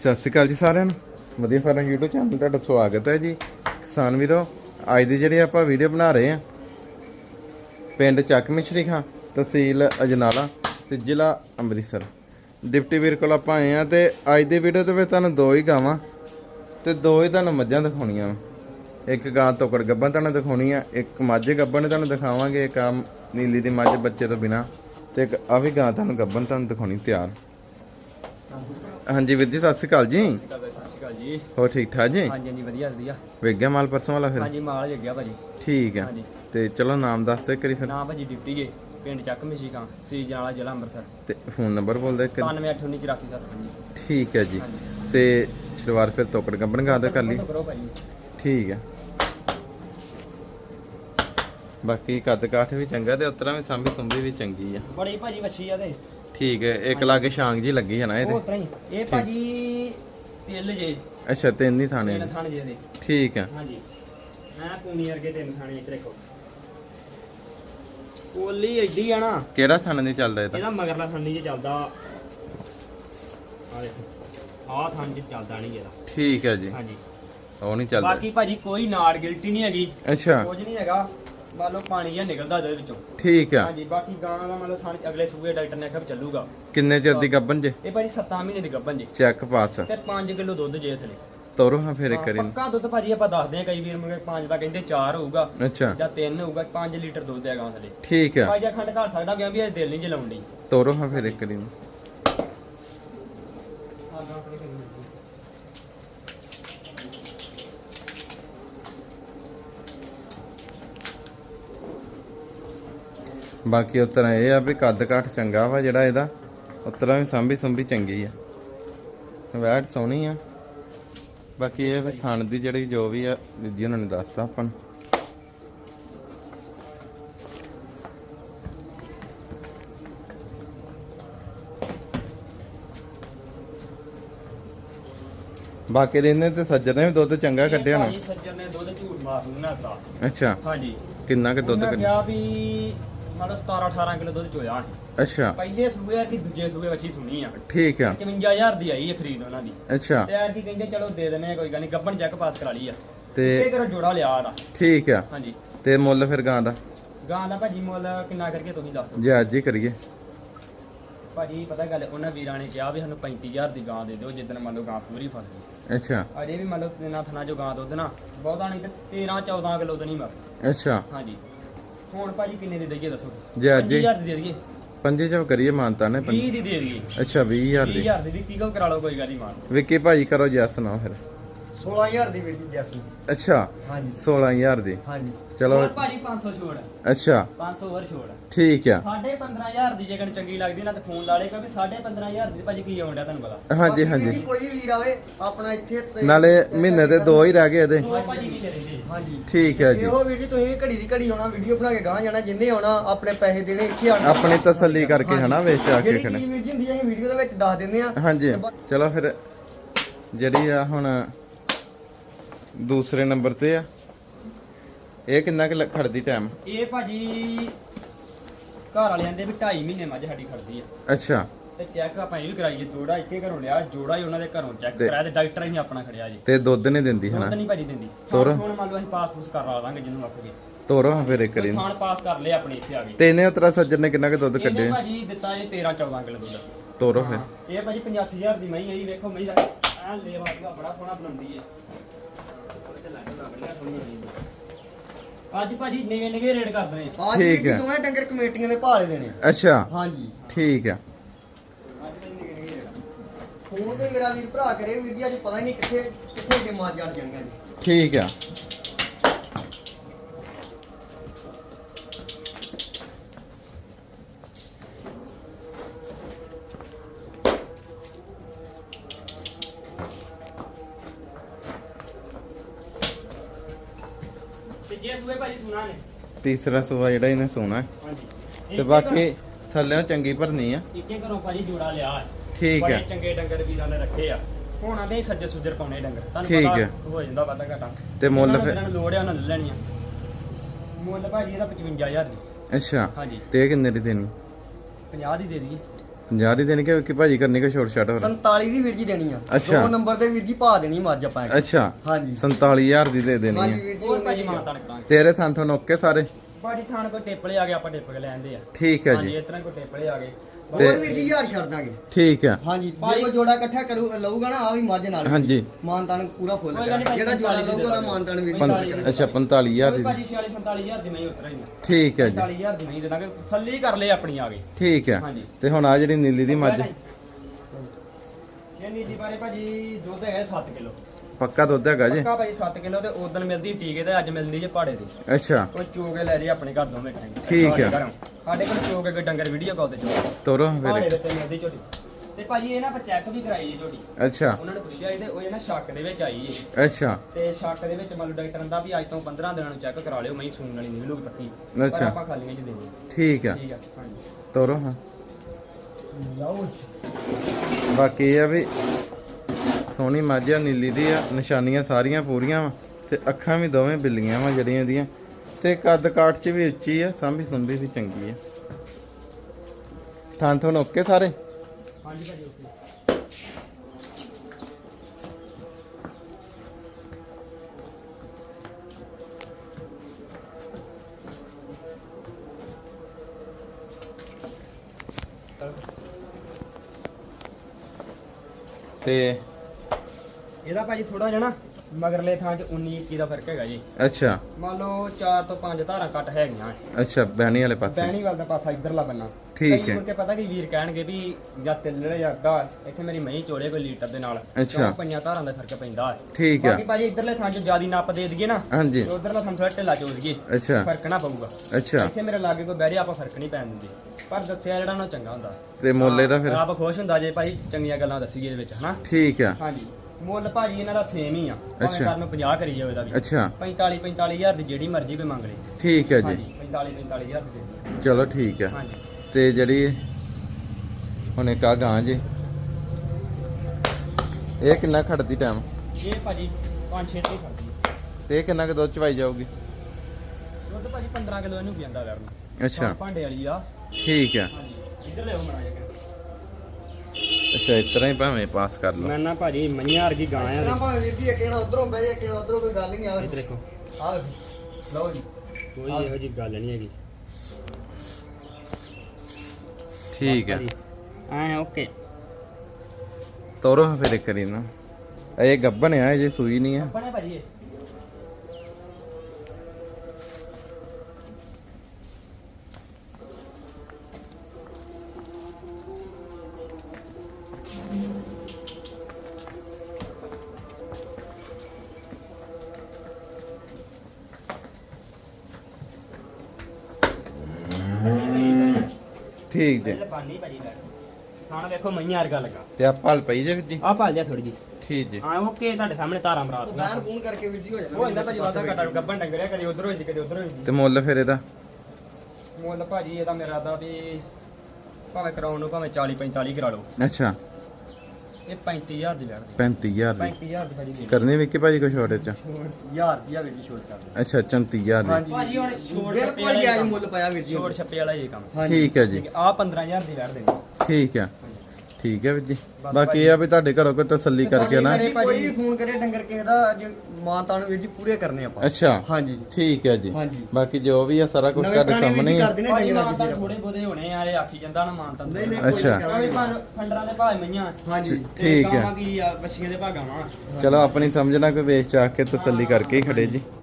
ਸਤਿ ਸ਼੍ਰੀ ਅਕਾਲ ਜੀ ਸਾਰਿਆਂ ਨੂੰ। ਵਧੀਆ ਫਾਰਮ YouTube ਚੈਨਲ ਤੁਹਾਡਾ ਸਵਾਗਤ ਹੈ ਜੀ। ਕਿਸਾਨ ਵੀਰੋ, ਅੱਜ ਦੀ ਜਿਹੜੀ ਆਪਾਂ ਵੀਡੀਓ ਬਣਾ ਰਹੇ ਹਾਂ, ਪਿੰਡ ਚੱਕ ਮਿਸ਼ਰੀ ਖਾਂ, ਤਹਿਸੀਲ ਅਜਨਾਲਾ ਤੇ ਜ਼ਿਲ੍ਹਾ ਅੰਮ੍ਰਿਤਸਰ। ਡਿਪਟੀ ਵੀਰ ਕੋਲ ਆਪਾਂ ਆਏ ਆ ਤੇ ਅੱਜ ਦੀ ਵੀਡੀਓ ਦੇ ਵਿੱਚ ਤੁਹਾਨੂੰ ਦੋ ਹੀ ਗਾਵਾਂ ਤੇ ਦੋ ਹੀ ਤੁਹਾਨੂੰ ਮੱਝਾਂ ਦਿਖਾਉਣੀਆਂ ਵਾਂ। ਇੱਕ ਗਾਂ ਤੋਕੜ ਗੱਬਨ ਤੁਹਾਨੂੰ ਦਿਖਾਉਣੀ ਆ, ਇੱਕ ਮੱਝ ਗੱਬਨ ਤੁਹਾਨੂੰ ਦਿਖਾਵਾਂਗੇ, ਇੱਕ ਆ ਨੀਲੀ ਦੀ ਮੱਝ ਬੱਚੇ ਤੋਂ ਬਿਨਾ ਤੇ ਇੱਕ ਆ ਵੀ ਗਾਂ ਤੁਹਾਨੂੰ ਗੱਬਨ ਤੁਹਾਨੂੰ ਦਿਖਾਉਣੀ ਤਿਆਰ। ਹਾਂਜੀ ਵੀਰ ਜੀ ਸਤਿ ਸ਼੍ਰੀ ਅਕਾਲ ਜੀ। ਸਤਿ ਸ਼੍ਰੀ ਅਕਾਲ ਜੀ ਹੋਰ ਠੀਕ ਠਾਕ ਜੀ? ਹਾਂਜੀ ਹਾਂਜੀ ਵਧੀਆ ਵਧੀਆ। ਵੇਖ ਗਿਆ ਮਾਲ ਪਰਸੋਂ ਵਾਲਾ ਫਿਰ? ਹਾਂਜੀ ਮਾਲ ਜੱਗਿਆ ਭਾਜੀ। ਠੀਕ ਹੈ ਹਾਂਜੀ। ਤੇ ਚਲੋ ਨਾਮ ਦੱਸ ਦੇ ਕਰੀ ਫਿਰ। ਨਾਮ ਭਾਜੀ ਡਿਪਟੀ ਜੇ ਪਿੰਡ ਚੱਕ ਮਿਸ਼ੀ ਖਾਂ ਸੀਜਨ ਵਾਲਾ ਜ਼ਿਲ੍ਹਾ ਅੰਮ੍ਰਿਤਸਰ। ਤੇ ਫੋਨ ਨੰਬਰ ਬੋਲ ਦੇ ਇੱਕ 9881948755 ਠੀਕ ਹੈ ਜੀ। ਤੇ ਸ਼ੁਰੂਆਤ ਫਿਰ ਤੋਕੜ ਗੱਬਣ ਗਾ ਦੇ ਕਰ ਲਈ ਕਰੋ ਭਾਜੀ। ਠੀਕ ਹੈ ਬਾਕੀ ਕੱਦ ਕਾਠ ਵੀ ਚੰਗਾ ਤੇ ਉਤਰਾ ਵੀ ਸਾਂਭੀ ਸੁੰਭੀ ਵੀ ਚੰਗੀ ਆ। ਬੜੀ ਭਾਜੀ ਵੱਛੀ ਆ ਤੇ। ਠੀਕ ਹੈ ਇੱਕ ਲਾਗੇ ਸ਼ਾਂਗ ਜੀ ਲੱਗੀ ਹੈ ਨਾ ਉਹ ਇਹਦੇ ਉਤਰਾ ਹੀ। ਇਹ ਭਾਜੀ ਤਿਲ ਜੇ। ਅੱਛਾ ਤਿੰਨ ਹੀ ਥਾਣੇ ਤਿੰਨ ਨੇ। ਥਾਣ ਜੇ ਦੇ। ਠੀਕ ਹੈ। ਹਾਂਜੀ। ਮੈਂ ਪੂਨੀ ਵਰਗੇ ਤਿੰਨ ਥਾਣੇ ਇੱਥੇ ਦੇਖੋ। ਕੋਲੀ ਐਡੀ ਆ ਨਾ। ਕਿਹੜਾ ਥਾਣੇ ਨਹੀਂ ਚੱਲਦਾ ਇਹਦਾ ਇਹਦਾ ਮਗਰਲਾ ਥਾਣੀ ਜੇ ਚੱਲਦਾ। ਆ ਦੇਖੋ। ਆਹ ਥਾਣ ਚ ਚੱਲਦਾ ਨਹੀਂ ਇਹਦਾ। ਠੀਕ ਹੈ ਜੀ। ਹਾਂਜੀ। ਉਹ ਨਹੀਂ ਚੱਲਦਾ। ਬਾਕੀ ਭਾਜੀ ਕੋਈ ਨਾੜ ਗਿਲਟੀ ਨਹੀਂ ਹੈਗੀ। ਅੱਛਾ। ਕੁਝ ਨਹੀਂ ਹੈਗਾ। ਮੰਨ ਲਓ ਪਾਣੀ ਜਿਹਾ ਨਿਕਲਦਾ ਇਹਦੇ ਵਿੱਚੋਂ। ਠੀਕ ਆ। ਹਾਂਜੀ ਬਾਕੀ ਗਾਂ ਦਾ ਮੰਨ ਲਓ ਥਾਣ ਅਗਲੇ ਸੂਏ ਡਾਕਟਰ ਨੇ ਆਖਿਆ ਵੀ ਚੱਲੂਗਾ। ਕਿੰਨੇ ਚਿਰ ਦੀ ਗੱਬਨ ਜੇ? ਇਹ ਭਾਜੀ 7 ਮਹੀਨੇ ਦੀ ਗੱਭਣ ਜੀ। Check pass. ਤੇ 5 ਕਿਲੋ ਦੁੱਧ ਜੇ ਥਲੇ ਤੋਰੋ ਹਾਂ ਫਿਰ ਇੱਕ ਵਾਰੀ। ਪੱਕਾ ਦੁੱਧ ਭਾਜੀ ਆਪਾਂ ਦੱਸਦੇ ਆ ਕਈ ਵੀਰ ਮੰਗੇ 5 ਦਾ ਕਹਿੰਦੇ 4 ਹੋਊਗਾ ਅੱਛਾ। ਜਾਂ 3 ਹੋਊਗਾ 5 ਲੀਟਰ ਦੁੱਧ ਹੈ ਗਾਂ ਥਲੇ ਠੀਕ ਆ। ਭਾਜੀ ਖੰਡ ਘਾਲ ਸਕਦਾ ਕਿਉਂਕਿ ਇਹ ਦਿਲ ਨਹੀਂ ਜਲਾਉਣ ਦੀ ਤੋਰੋ ਹਾਂ ਫਿਰ ਇੱਕ ਵਾਰੀ। ਬਾਕੀ ਉਤਰਾ ਇਹ ਆ ਵੀ ਕੱਦ ਕਾਠ ਚੰਗਾ ਵਾ ਜਿਹੜਾ ਇਹਦਾ ਉਤਰਾ ਵੀ ਸੰਭੀ ਸੰਭੀ ਚੰਗੀ ਆ। ਵੈਟ ਸੋਹਣੀ ਆ। ਬਾਕੀ ਇਹ ਫਿਰ ਥਣ ਦੀ ਜਿਹੜੀ ਜੋ ਵੀ ਆ ਜੀ ਉਹਨਾਂ ਨੇ ਦੱਸਤਾ ਆਪਾਂ ਨੂੰ। ਬਾਕੀ ਦੇ ਇਹਨੇ ਤੇ ਸੱਜਰ ਨੇ ਵੀ ਦੁੱਧ ਚੰਗਾ ਕੱਢਿਆ ਨਾ? ਭਾਜੀ ਸੱਜਰ ਨੇ ਦੁੱਧ ਝੂਠ ਮਾਰ ਦਿੰਦਾ ਤਾ ਅੱਛਾ। ਹਾਂਜੀ। ਕਿੰਨਾ ਕਿ ਦੁੱਧ ਉਹਨਾਂ ਕੱਢਿਆ? ਕਿਹਾ ਵੀ ਮੰਨ ਲਓ 17 18 ਕਿਲੋ ਦੁੱਧ ਚੋਇਆ ਅੱਛਾ। ਪਹਿਲੇ ਸੂਏ ਆ ਕਿ ਦੂਜੇ ਸੂਏ ਵੱਛੀ ਸੁਣੀ ਆ। ਠੀਕ ਆ। 55000 ਦੀ ਆਈ ਹੈ ਖਰੀਦ ਉਹਨਾਂ ਦੀ। ਅੱਛਾ। ਤੇ ਯਾਰ ਕੀ ਕਹਿੰਦੇ ਚਲੋ ਦੇ ਦਿੰਦੇ ਆ ਕੋਈ ਗੱਲ ਨਹੀਂ ਗੱਬਣ ਚੈੱਕ ਪਾਸ ਕਰਾ ਲਈ ਆ। ਤੇ ਇਹ ਕਰੋ ਜੋੜਾ ਲਿਆ ਦਾ। ਠੀਕ ਆ। ਹਾਂਜੀ। ਤੇ ਮੁੱਲ ਫਿਰ ਗਾਂ ਦਾ? ਗਾਂ ਦਾ ਭਾਜੀ ਮੁੱਲ ਕਿੰਨਾ ਕਰਕੇ ਤੁਸੀਂ ਦੱਸ ਦਿਓ। ਜੇ ਅੱਜ ਹੀ ਕਰੀਏ। ਭਾਜੀ ਪਤਾ ਗੱਲ ਉਹਨਾਂ ਵੀਰਾਂ ਨੇ ਕਿਹਾ ਵੀ ਸਾਨੂੰ 35000 ਦੀ ਗਾਂ ਦੇ ਦਿਓ ਜਿੱਦਣ ਮੰਨ ਲਓ ਗਾਂ ਪੂਰੀ ਫਸ ਗਈ। ਅੱਛਾ। ਅਜੇ ਵੀ ਮੰਨ ਲਓ ਤਿੰਨਾਂ ਥਣਾ ਜੋ ਗਾਂ ਦੁੱਧ ਨਾ ਬਹੁਤਾ ਨਹੀਂ ਤੇ 13 14 ਕਿਲੋ ਤਾਂ ਨਹੀਂ ਮਰ ਅੱਛਾ। ਹਾਂਜੀ। ਹੁਣ ਭਾਜੀ ਕਿੰਨੇ ਦੀ ਦਈਏ ਦੱਸੋ? ਜੇ ਅੱਜ ਹੀ 25000 ਦੀ ਦੇ ਦਈਏ। ਪੰਜੇ ਚ ਕਰੀਏ ਮਾਨਤਾ ਨੇ 20 ਦੀ ਦੇ ਦਈਏ। ਅੱਛਾ 20000 ਦੀ। 20000 ਦੀ ਵੀ ਕੀ ਕਰਾ ਲਓ ਕੋਈ ਗੱਲ ਨਹੀਂ ਮਾਰ ਵਿੱਕੀ ਭਾਜੀ ਕਰੋ ਜੈਸ ਨਾ ਫਿਰ। 16000 ਦੀ ਵੀਰ ਜੀ ਜੈਸ ਨੂੰ। ਅੱਛਾ ਹਾਂਜੀ। 16000 ਦੀ। ਹਾਂਜੀ। ਚਲੋ। ਹੋਰ ਭਾਜੀ 500 ਛੋੜ। ਅੱਛਾ। 500 ਹੋਰ ਛੋੜ। ਠੀਕ ਆ। ਸਾਢੇ 15000 ਦੀ ਜੇਕਰ ਚੰਗੀ ਲੱਗਦੀ ਨਾ ਤੇ ਫੋਨ ਲਾ ਲੇਗਾ ਵੀ ਸਾਢੇ 15000 ਦੀ ਭਾਜੀ ਕੀ ਆਉਂਦਾ ਤੁਹਾਨੂੰ ਪਤਾ। ਹਾਂਜੀ ਬਾਕੀ ਵੀਰ ਹਾਂਜੀ। ਜੀ ਕੋਈ ਵੀਰ ਆਵੇ ਆਪਣਾ ਇੱਥੇ ਤੇ- ਨਾਲੇ ਮਹੀਨੇ ਦੇ ਦੋ ਹੀ ਰਹਿ ਗਏ ਇਹਦੇ। ਉਹ ਭਾਜੀ ਕੀ ਕਰੇਂਗੇ ਹਾਂਜੀ। ਠੀਕ ਹੈ ਜੀ। ਇਹੋ ਵੀਰ ਜੀ ਤੁਸੀਂ ਵੀ ਘੜੀ ਦੀ ਘੜੀ ਆਉਣਾ ਵੀਡੀਓ ਬਣਾ ਕੇ ਗਾਂ ਜਾਣਾ ਜਿੰਨੇ ਆਉਣਾ ਆਪਣੇ ਪੈਸੇ ਦੇਣੇ ਇੱਥੇ ਆਉਣਾ। ਆਪਣੀ ਤਸੱਲੀ ਕਰਕੇ। ਹਨਾ ਵੇਚ ਆ ਕੇ ਜਿਹੜੀ ਖੜੇ ਚੀਜ਼ ਵੀਰ ਜੀ ਹੁੰਦੀ ਆ ਅਸੀਂ ਵੀਡੀਓ ਦੇ ਵਿੱਚ ਦੱਸ ਦਿੰਦੇ ਆ। ਹਾਂਜੀ। ਚਲੋ ਫਿਰ ਜਿਹੜੀ ਆ ਹੁਣ ਦੂਸਰੇ ਨੰਬਰ ਤੇ ਆ। ਇਹ ਕਿੰਨਾ ਕਿ ਖੜਦੀ ਟਾਈਮ ਇਹ ਭਾਜੀ ਘਰ ਵਾਲਿਆਂ ਦੇ ਵੀ 2.5 ਮਹੀਨੇ ਮੱਝ ਸਾਡੀ ਖੜਦੀ ਆ। ਅੱਛਾ। ਤੇ ਚੈੱਕ ਆਪਾਂ ਇਹ ਵੀ ਕਰਾਈਏ ਜੋੜਾ ਇੱਕੇ ਘਰੋਂ ਲਿਆ ਜੋੜਾ ਹੀ ਉਹਨਾਂ ਦੇ ਘਰੋਂ ਚੈੱਕ ਕਰਾਇਆ ਤੇ ਡਾਕਟਰ ਹੀ ਆਪਣਾ ਖੜਿਆ ਜੀ। ਤੇ ਦੁੱਧ ਨਹੀਂ ਦਿੰਦੀ ਦੁੱਧ ਹਨਾ ਨਹੀਂ ਭਾਜੀ ਦਿੰਦੀ। ਤੁਰ। ਹੁਣ ਮੰਨ ਲਓ ਅਸੀਂ ਪਾਸ ਪੂਸ ਕਰ ਲਾ ਦਾਂਗੇ ਜਿਹਨੂੰ ਆਖੋਗੇ ਤੋਰੋ ਹਾਂ ਫਿਰ ਇੱਕ ਵਾਰੀ। ਖਾਣ ਪਾਸ ਕਰ ਲਿਆ ਆਪਣੇ ਇੱਥੇ ਆ ਗਏ ਤੇ ਇਹਨੇ ਉਤਰਾ ਸੱਜਰ ਨੇ ਕਿੰਨਾ ਕਿ ਦੁੱਧ ਇਹਨੇ ਕੱਢਿਆ? ਭਾਜੀ ਦਿੱਤਾ ਇਹ 13 14 ਕਿਲੋ ਦੁੱਧ। ਤੋਰੋ ਫਿਰ। ਹਾਂ, ਇਹ ਭਾਜੀ 85000 ਦੀ ਮਹੀਂ ਆਈ ਵੇਖੋ ਮਹੀਂ ਦਾ ਐ ਲੈ ਵਾਗਾ ਬੜਾ ਸੋਹਣਾ ਬਣਾਉਂਦੀ ਏ। ਅੱਜ ਭਾਜੀ ਨਵੇਂ ਨਵੇਂ ਰੇਡ ਕਰਦੇ ਨੇ। ਅੱਜ ਠੀਕ ਹੈ। ਦੋਵੇਂ ਡੰਗਰ ਕਮੇਟੀਆਂ ਦੇ ਭਾਲੇ ਦੇਣੇ ਆ। ਅੱਛਾ। ਹਾਂਜੀ। ਠੀਕ ਆ ਫੋਨ ਤੇ ਮੇਰਾ ਵੀਰ ਭਰਾ ਕਰੇ ਜੀ ਅੱਜ ਪਤਾ ਹੀ ਨਹੀਂ ਕਿੱਥੇ ਕਿੱਥੇ ਜੇ ਮਾਰ ਜਾਣ ਜਾਣੀਆਂ ਜੀ ਠੀਕ ਆ ਤੇ ਜੇ ਸੂਏ ਭਾਜੀ ਸੁਣਾ ਨੇ। ਤੀਸਰਾ ਸੂਆ ਜਿਹੜਾ ਇਹਨੇ ਹਾਂਜੀ। ਤੇ ਬਾਕੀ ਥੱਲੇ ਚੰਗੀ ਭਰਨੀ ਆ। ਇੱਕੇ ਘਰੋਂ ਭਾਜੀ ਜੋੜਾ ਲਿਆ ਹੈ। ਠੀਕ ਬੜੇ ਹੈ। ਚੰਗੇ ਡੰਗਰ ਵੀਰਾਂ ਨੇ ਰੱਖੇ ਆ। ਹੁਣ ਆਂਦੇ ਹੀ ਸੱਜਰ ਪਾਉਣੇ ਡੰਗਰ। ਠੀਕ ਹੈ। ਹੋ ਜਾਂਦਾ ਵਾਧਾ ਘਾਟਾ। ਤੇ ਮੁੱਲ ਫਿਰ- ਲੋੜ ਆ ਉਹਨਾਂ ਨੇ ਲੈਣੀਆਂ। ਮੁੱਲ ਭਾਜੀ ਇਹਦਾ 55000 ਦੀ। ਅੱਛਾ। ਹਾਂਜੀ। ਤੇ ਇਹ ਕਿੰਨੇ ਦੀ ਦੇਣੀ? 50 ਦੀ ਦੇ ਦਈਏ। 50 ਦੀ ਦੇਣੀ ਕਿ ਕਿ ਭਾਜੀ ਕਰਨੀ ਕੋ ਛੋਟ ਛਾਟ ਹੋਰ? 47 ਦੀ ਵੀਰ ਜੀ ਦੇਣੀ ਆ। ਅੱਛਾ। ਦੋ ਨੰਬਰ ਤੇ ਵੀਰ ਜੀ ਪਾ ਦੇਣੀ ਮੱਝ ਆਪਾਂ। ਅੱਛਾ। ਹਾਂਜੀ। 47000 ਦੀ ਦੇ ਦੇਣੀ ਹਾਂਜੀ ਹੈ ਵੀਰ ਜੀ ਹੋਰ ਉਹਨਾਂ ਭਾਜੀ ਦੀ ਮਾਂ ਤਣ ਕਰਾਂਗੇ। ਤੇਰੇ ਥਾਂ ਤੋਂ ਓਕੇ ਸਾਰੇ? ਭਾਜੀ ਥਾਣ ਕੋ ਟੇਪਲੇ ਆ ਗਏ ਆਪਾਂ ਟੇਪ ਕੇ ਆ। ਠੀਕ ਹੈ ਹਾਂਜੀ ਜੀ ਇਸ ਤਰ੍ਹਾਂ ਕੋ ਟੇਪਲੇ ਆ ਗਏ। ਹੋਰ ਵੀਰ ਜੀ ਹਜ਼ਾਰ ਛੱਡ ਦਾਂਗੇ। ਠੀਕ ਹੈ ਹਾਂਜੀ ਜੇ ਕੋਈ ਜੋੜਾ ਇਕੱਠਾ ਕਰੂ ਲਊਗਾ ਨਾ ਆ ਵੀ ਮੱਝ ਨਾਲ। ਹਾਂਜੀ। ਮਾਨਤਾਨ ਪੂਰਾ ਫੁੱਲ ਜਿਹੜਾ ਜੋੜਾ 45 ਲਊਗਾ ਉਹਦਾ ਦੇ ਮਾਨਤਾਨ ਵੀਰ ਜੀ। ਅੱਛਾ 45000 ਕੋਈ ਦੀ। ਭਾਜੀ 46 47000 ਦੀ ਮੈਂ ਉਤਰਾ ਹੀ ਆ। ਠੀਕ ਹੈ ਜੀ। 40000 ਦੀ ਨਹੀਂ ਦੇਣਾ ਤਸੱਲੀ ਕਰ ਲੈ ਆਪਣੀ ਆ ਗਏ ਠੀਕ ਹੈ ਹਾਂਜੀ। ਤੇ ਹੁਣ ਆ ਜਿਹੜੀ ਨੀਲੀ ਦੀ ਮੱਝ। ਇਹ ਨੀਲੀ ਬਾਰੇ ਭਾਜੀ ਦੁੱਧ ਹੈਗਾ 7 ਕਿਲੋ। ਪੱਕਾ ਦੁੱਧ ਹੈਗਾ ਜੀ? ਪੱਕਾ ਭਾਜੀ 7 ਕਿਲੋ ਤੇ ਉਦੋਂ ਮਿਲਦੀ ਟੀਕੇ ਤੇ ਅੱਜ ਮਿਲਦੀ ਜੇ ਪਾੜੇ ਦੀ ਅੱਛਾ। ਉਹ ਚੋਗੇ ਲੈ ਜੇ ਆਪਣੇ ਘਰ ਦੋਵੇਂ ਟਾਈਮ ਠੀਕ ਹੈ। ਸਾਡੇ ਕੋਲ ਚੋਗੇ ਕੋਈ ਡੰਗਰ ਵੀਡੀਓ ਕਾਲ ਤੇ ਚੋਗੇ। ਤੋਰੋ ਪਾੜੇ ਦੇ ਤੇ ਮਿਲਦੀ ਝੋਟੀ। ਤੇ ਭਾਜੀ ਇਹ ਨਾ ਆਪਾਂ ਚੈੱਕ ਵੀ ਕਰਾਈ ਜੀ ਝੋਟੀ। ਅੱਛਾ। ਉਹਨਾਂ ਨੇ ਪੁੱਛਿਆ ਇਹਦੇ ਉਹ ਇਹ ਨਾ ਸ਼ੱਕ ਦੇ ਵਿੱਚ ਆਈ ਜੀ ਅੱਛਾ। ਤੇ ਸ਼ੱਕ ਦੇ ਵਿੱਚ ਮਤਲਬ ਡਾਕਟਰ ਦਾ ਵੀ ਅੱਜ ਤੋਂ 15 ਦਿਨਾਂ ਨੂੰ ਚੈੱਕ ਕਰਾ ਲਿਓ ਮੈਂ ਸੂਣ ਵਾਲੀ ਨਹੀਂ ਮਿਲੂਗੀ ਪੱਕੀ। ਅੱਛਾ। ਆਪਾਂ ਖਾਲੀਆਂ ਚ ਦੇਣੀ ਠੀਕ ਹੈ ਠੀਕ ਹੈ ਹਾਂਜੀ। ਤੋਰੋ ਹਾਂ। ਲਓ ਬਾਕੀ ਇਹ ਆ ਵੀ ਸੋਹਣੀ ਮੱਝ ਨੀਲੀ ਦੀ ਆ ਨਿਸ਼ਾਨੀਆਂ ਸਾਰੀਆਂ ਪੂਰੀਆਂ ਵਾ ਤੇ ਅੱਖਾਂ ਵੀ ਦੋਵੇਂ ਬਿੱਲੀਆਂ ਵਾ ਜਿਹੜੀਆਂ ਇਹਦੀਆਂ ਤੇ ਕੱਦ ਕਾਠ ਚ ਵੀ ਉੱਚੀ ਆ ਸਾਂਭੀ ਸੁੰਭੀ ਵੀ ਚੰਗੀ ਆ। ਥਾਂ ਥੋਂ ਓਕੇ ਸਾਰੇ? ਹਾਂਜੀ ਭਾਜੀ ਓਕੇ। ਤੇ ਇਹਦਾ ਭਾਜੀ ਥੋੜਾ ਨਾ ਮਗਰਲੇ ਥਾਂ 'ਚ 19 21 ਦਾ ਫ਼ਰਕ ਹੈਗਾ ਜੀ। ਅੱਛਾ। ਮੰਨ ਲਓ 4 ਤੋਂ 5 ਧਾਰਾਂ ਕੱਟ ਹੈਗੀਆਂ। ਅੱਛਾ ਬਹਿਣੀ ਵਾਲੇ ਪਾਸੇ। ਬੈਣੀ ਵੱਲ ਦਾ ਪਾਸਾ ਇਧਰਲਾ ਬੰਨਾ। ਠੀਕ ਕਈ ਹੈ। ਮੁੜ ਕੇ ਪਤਾ ਕੀ ਵੀਰ ਕਹਿਣਗੇ ਵੀ ਜਾਂ ਤਿੱਲੜ ਜਾਂ ਅੱਧਾ ਇੱਥੇ ਮੇਰੀ ਮਹੀਂ ਚੋਲੇ ਕੋਈ ਲੀਟਰ ਦੇ ਨਾਲ। ਅੱਛਾ। ਕਿਉਂ ਪੰਜਾਂ ਧਾਰਾਂ ਦਾ ਫ਼ਰਕ ਪੈਂਦਾ। ਹੈ ਠੀਕ ਆ। ਬਾਕੀ ਭਾਜੀ ਇਧਰਲੇ ਥਾਂ 'ਚ ਜਿਆਦੀ ਨੱਪ ਦੇ ਦਈਏ ਨਾ ਹਾਂਜੀ। ਤੇ ਉਧਰਲਾ ਥਾਂ ਥੋੜਾ ਢਿੱਲਾ ਚੋਲ ਦਈਏ। ਅੱਛਾ। ਫ਼ਰਕ ਨਾ ਪਊਗਾ। ਅੱਛਾ। ਇੱਥੇ ਮੇਰੇ ਲਾਗੇ ਕੋਈ ਬਹਿ ਰਿਹਾ ਆਪਾਂ ਫ਼ਰਕ ਨਹੀਂ ਪੈਣ ਦਿੰਦੇ। ਪਰ ਦੱਸਿਆ ਜਿਹੜਾ ਨਾ ਚੰਗਾ ਹੁੰਦਾ। ਤੇ ਮੁੱਲ ਇਹਦਾ ਫਿਰ? ਰੱਬ ਖੁਸ਼ ਹੁੰਦਾ ਜੇ ਭਾਈ ਚੰਗੀਆਂ ਗੱਲਾਂ ਦੱਸੀਏ ਇਹਦੇ ਵਿੱਚ ਹਨਾ? ਠੀਕ ਆ। ਹਾਂਜੀ। ਮੁੱਲ ਭਾਜੀ ਇਹਨਾਂ ਦਾ ਸੇਮ ਹੀ ਆ। ਭਾਵੇਂ ਅੱਛਾ। ਕਰਨ ਨੂੰ 50 ਕਰੀ ਜਾਓ ਇਹਦਾ ਵੀ। ਅੱਛਾ। 45 45000 ਦੀ ਜਿਹੜੀ ਮਰਜ਼ੀ ਕੋਈ ਮੰਗ ਲੇ। ਠੀਕ ਹੈ ਜੀ। ਹਾਂਜੀ 45 45000 ਦੀ ਦੇ ਦਿਓ। ਚਲੋ ਠੀਕ ਆ ਹਾਂਜੀ। ਤੇ ਜਿਹੜੀ ਹੁਣ ਇੱਕ ਆ ਗਾਂ ਜੀ। ਇਹ ਕਿੰਨਾ ਖੜਦੀ ਟਾਈਮ ਇਹ ਭਾਜੀ 5-6 ਤੇ ਖੜਦੀ ਤੇ ਇਹ ਕਿੰਨਾ ਕੁ ਦੁੱਧ ਚਵਾਈ ਜਾਊਗੀ? ਦੁੱਧ ਭਾਜੀ 15 ਕਿਲੋ ਇਹਨੂੰ ਪੀਂਦਾ ਵੈਰ ਅੱਛਾ। ਭਾਂਡੇ ਵਾਲੀ ਆ। ਠੀਕ ਆ ਹਾਂਜੀ। ਇੱਧਰ ਲਿਓ ਮਣਾ ਜਾ ਅੱਛਾ ਇਸ ਤਰ੍ਹਾਂ ਹੀ ਭਾਵੇਂ ਪਾਸ ਕਰ ਲਓ। ਮੈਂ ਨਾ ਭਾਜੀ ਮਈਆਂ ਵਰਗੀ ਗਾਂ ਆ। ਭਾਵੇਂ ਵੀਰ ਜੀ ਇੱਕ ਜਣਾ ਉਧਰੋਂ ਬਹਿ ਜਾ ਇੱਕ ਜਣਾ ਉਧਰੋਂ ਕੋਈ ਗੱਲ ਹੀ ਨਹੀਂ ਆ। ਇੱਧਰ ਦੇਖੋ। ਆ ਲਓ ਜੀ। ਕੋਈ ਇਹੋ ਜੀ ਗੱਲ ਨਹੀਂ ਹੈਗੀ। ਠੀਕ ਆ ਐ ਓਕੇ। ਤੋਰੋ ਫਿਰ ਇੱਕ ਵਾਰੀ ਨਾ। ਇਹ ਗੱਬਨ ਆ ਜੇ ਸੂਈ ਨਹੀਂ ਆ। ਬਣੇ ਭਾਜੀ ਠੀਕ ਜੀ। ਭਾਜੀ ਲੈ ਖਾਣਾ ਵੇਖੋ ਮਈਆਂ ਵਰਗਾ ਲੱਗਾ। ਤੇ ਆ ਪਲ ਪਈ ਜੇ ਵੀਰ ਜੀ ਆ ਭਾਲ ਜਾ ਥੋੜੀ ਜੀ ਠੀਕ ਜੀ। ਹਾਂ ਓਕੇ ਤੁਹਾਡੇ ਸਾਹਮਣੇ ਤਾਰਾਂ ਮਰਾਤ ਬੈਨ ਫੋਨ ਕਰਕੇ ਵੀਰ ਜੀ ਹੋ ਜਾਣਾ। ਉਹ ਇੰਦਾ ਭਾਜੀ ਵਾਦਾ ਘਟਾ ਗੱਬਨ ਡੰਗਰਿਆ ਕਦੇ ਉਧਰ ਹੋ ਜਾਂਦੀ ਕਦੇ ਉਧਰ ਹੋ ਜਾਂਦੀ ਤੇ ਮੁੱਲ ਫਿਰ ਇਹਦਾ? ਮੁੱਲ ਭਾਜੀ ਇਹਦਾ ਮੇਰਾ ਦਾ ਵੀ ਭਾਵੇਂ ਕਰਾਉਣ ਨੂੰ ਭਾਵੇਂ 40 45 ਕਰਾ ਲਓ। ਅੱਛਾ। ਇਹ 35000 ਦੀ ਲੈਣ ਦੀ। 35000 ਦੀ? 35000 ਦੀ ਭਾਜੀ ਦੇ ਕਰਨੀ ਵਿੱਕੀ ਭਾਜੀ ਕੋਈ ਛੋਟੇ ਚ? ਯਾਰ ਰੁਪਿਆ ਵੀਰ ਜੀ ਛੋੜ ਕਰ ਦਿਓ। ਅੱਛਾ 34000 ਦੀ। ਹਾਂਜੀ। ਭਾਜੀ ਹੁਣ ਛੋੜ ਬਿਲਕੁਲ ਜਾਇਜ਼ ਮੁੱਲ ਪਾਇਆ ਵੀਰ ਜੀ। ਛੋੜ ਛੱਪੇ ਵਾਲਾ ਇਹ ਕੰਮ। ਹਾਂਜੀ ਠੀਕ ਹੈ ਜੀ ਆ 15000 ਦੀ ਲੈਣ ਦੇਣੀ ਠੀਕ ਆ ਠੀਕ ਹੈ ਵੀਰ ਜੀ। ਬਾਕੀ ਇਹ ਆ ਵੀ ਤੁਹਾਡੇ ਘਰੋਂ ਕੋਈ ਤਸੱਲੀ ਕਰਕੇ ਨਾ। ਕੋਈ ਵੀ ਫੋਨ ਕਰੇ ਡੰਗਰ ਕਿਸੇ ਦਾ ਅੱਜ ਮਾਂ ਤਾਨੂੰ ਵੀਰ ਜੀ ਪੂਰੇ ਕਰਨੇ ਆਪਾਂ। ਅੱਛਾ। ਹਾਂਜੀ। ਠੀਕ ਹੈ ਜੀ। ਹਾਂਜੀ। ਬਾਕੀ ਜੋ ਵੀ ਆ ਸਾਰਾ ਕੁਝ ਨਵੇਂ ਤੁਹਾਡੇ ਪੁਰਾਣੇ ਵੀਰ ਸਾਹਮਣੇ ਜੀ ਆ। ਕਰਦੇ ਨੇ ਡੰਗਰ ਮਾਨਤਾਂ ਅੱਜ ਥੋੜੇ ਬੋਦੇ ਹੋਣੇ ਆ ਇਹ ਆਖੀ ਜਾਂਦਾ ਨਾ ਮਾਨਤਾਂ ਨਹੀਂ ਨਹੀਂ ਅੱਛਾ। ਆ ਵੀ ਪਰ ਫੰਡਰਾਂ ਦੇ ਭਾਅ ਮਈਆਂ ਹਾਂਜੀ। ਤੇ ਠੀਕ ਹੈ। ਕੀ ਆ ਬੱਛੀਆਂ ਦੇ ਭਾਗਾਂ ਵਾ ਚਲੋ ਆਪਣੀ ਸਮਝਣਾ ਕੋਈ ਵੇਚ ਚਾਹ ਕੇ ਤਸੱਲੀ ਕਰਕੇ ਹੀ ਖੜੇ ਜੀ।